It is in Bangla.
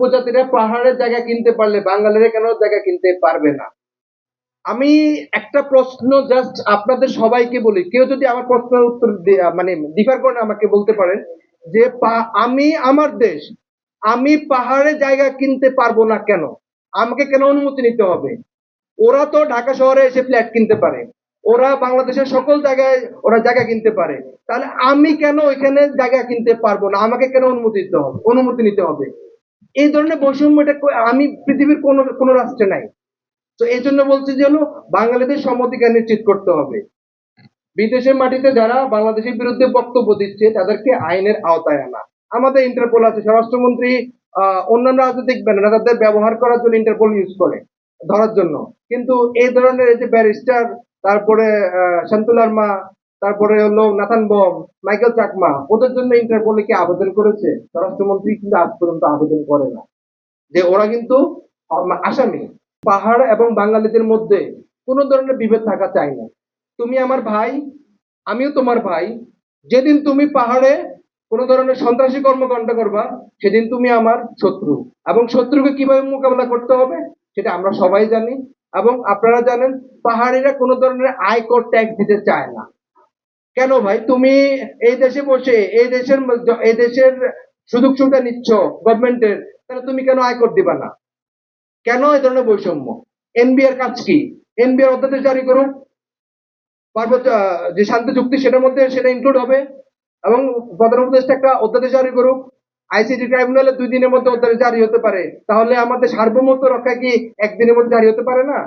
উপজাতিরা পাহাড়ের জায়গা কিনতে পারলে বাঙালিরা কেন জায়গা কিনতে পারবে না? আমি একটা প্রশ্ন জাস্ট আপনাদের সবাইকে বলি, কেউ যদি আমার প্রশ্নের উত্তর মানে ডিফার করে আমাকে বলতে পারেন যে আমি, আমার দেশ, আমি পাহাড়ে জায়গা কিনতে পারব না কেন? আমাকে কেন অনুমতি নিতে হবে? ওরা তো ঢাকা শহরে এসে ফ্ল্যাট কিনতে পারে। ওরা বাংলাদেশের সকল জায়গায় ওরা জায়গা কিনতে পারে। তাহলে আমি কেন এখানে জায়গা কিনতে পারব না? আমাকে কেন অনুমতি দিতে হবে? অনুমতি নিতে হবে। এই ধরনের বৈষম্যটা কো- আমি পৃথিবীর কোন কোন রাষ্ট্রে নাই। তো এই জন্য বলছি যে হলো, বাঙালিদের সম্মতিকে নিশ্চিত করতে হবে। বিদেশের মাটিতে যারা বাংলাদেশের বিরুদ্ধে বক্তব্য দিচ্ছে, তাদেরকে আইনের আওতায় আনা। আমাদের ইন্টারপোল আছে, স্বরাষ্ট্রমন্ত্রী অন্যান্য রাজনৈতিক ব্যানার তাদের ব্যবহার করার জন্য ইন্টারপোল ইউজ করে, ধরার জন্য। কিন্তু এই ধরনের এই যে ব্যারিস্টার, তারপরে শান্তুলার মা তারপরে হলো নাথান বম, মাইকেল চাকমা, ওদের জন্য ইন্টারপোলে কি আবেদন করেছে? স্বরাষ্ট্রমন্ত্রী কিন্তু আজ পর্যন্ত আবেদন করে না। যে ওরা কিন্তু আসামি, পাহাড় এবং বাঙালিদের মধ্যে কোনো ধরনের বিভেদ থাকা চাই না। তুমি আমার ভাই, আমিও তোমার ভাই। যেদিন তুমি পাহাড়ে কোনো ধরনের সন্ত্রাসী কর্মকাণ্ড করবা, সেদিন তুমি আমার শত্রু। এবং শত্রুকে কীভাবে মোকাবেলা করতে হবে, সেটা আমরা সবাই জানি। এবং আপনারা জানেন, পাহাড়িরা কোনো ধরনের আয়কর ট্যাক্স দিতে চায় না। কেন ভাই? তুমি এই দেশে বসে, এই দেশের এই দেশের সুযোগ সুবিধা নিচ্ছ গভর্নমেন্টের তাহলে তুমি কেন আয়কর দিবা না? কেন এই ধরনের বৈষম্য? এনবিআর কাজ কি? এনবিআর অধ্যাদেশ জারি করুক। পার্বত্য যে শান্তি চুক্তি, সেটার মধ্যে সেটা ইনক্লুড হবে। এবং প্রধান উপদেষ্টা একটা অধ্যাদেশ জারি করুক। আইসিটি ট্রাইব্যুনালে দুই দিনের মধ্যে অধ্যাদেশ জারি হতে পারে। তাহলে আমাদের সার্বভৌমত্ব রক্ষা কি একদিনের মধ্যে জারি হতে পারে না?